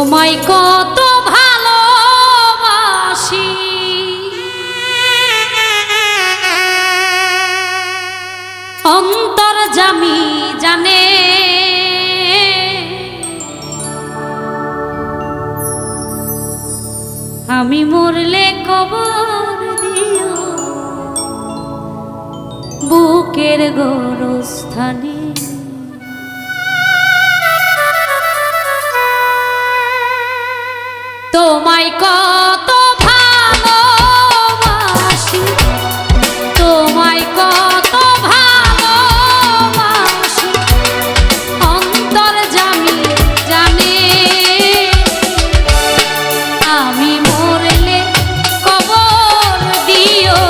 তোমায় কত ভালোবাসি। অন্তর জামি জানে। আমি মরলে কবর দিও। বুকের গোরস্থানে তোমায় কত ভালোবাসি। তোমায় কত ভালোবাসি। অন্তর জামি জানে। আমি মরলে কবর দিও।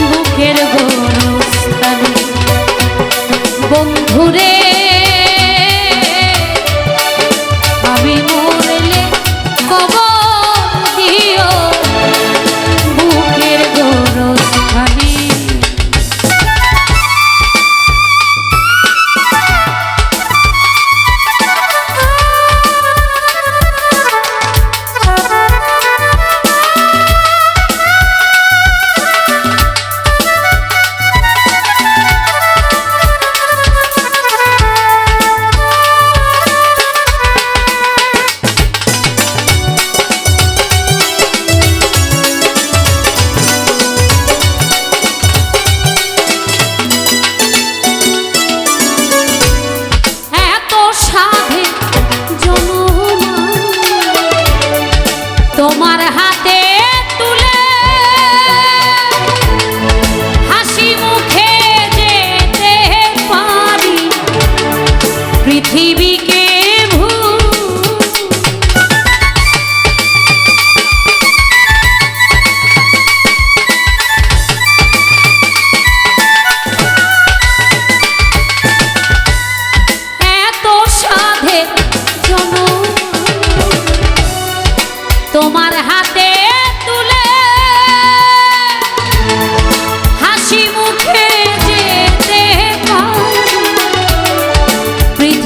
বুকের গোরস্থানে বন্ধুরে রাতে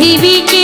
পৃথিবীকে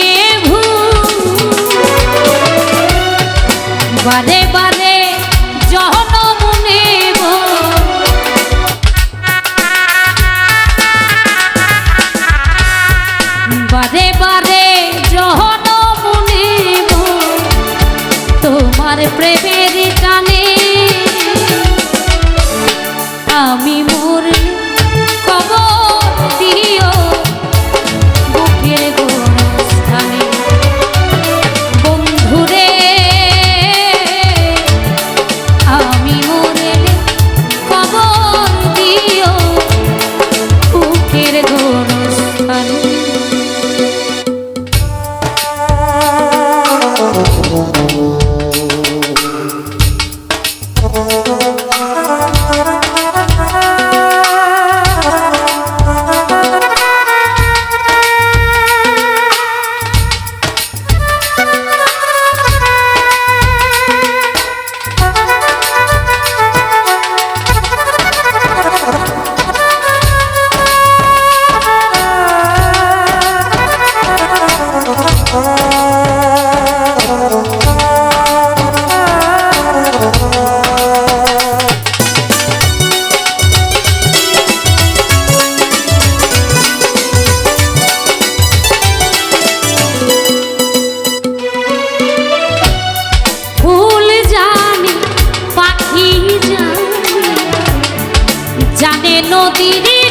নদীর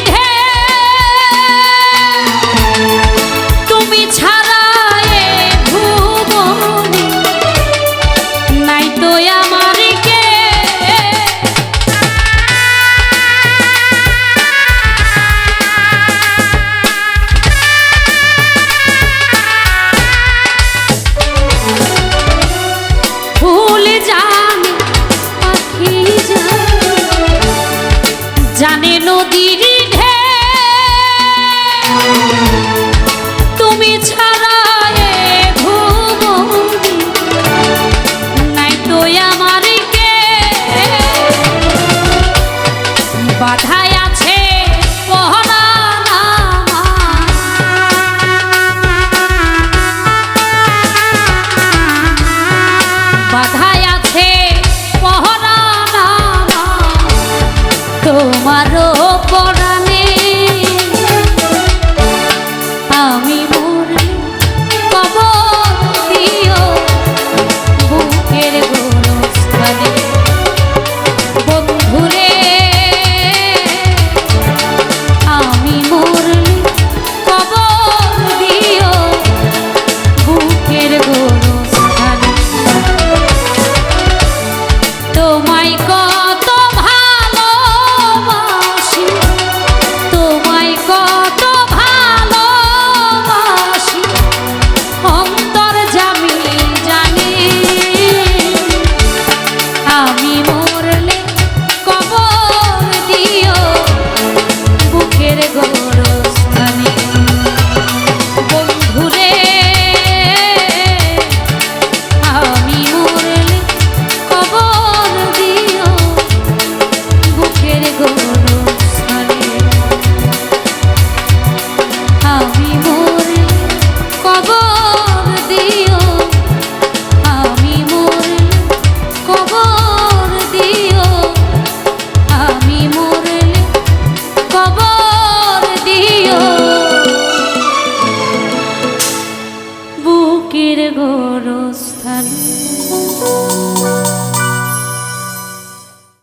তুমি ছাড়া ঢে তুমি ছাড়া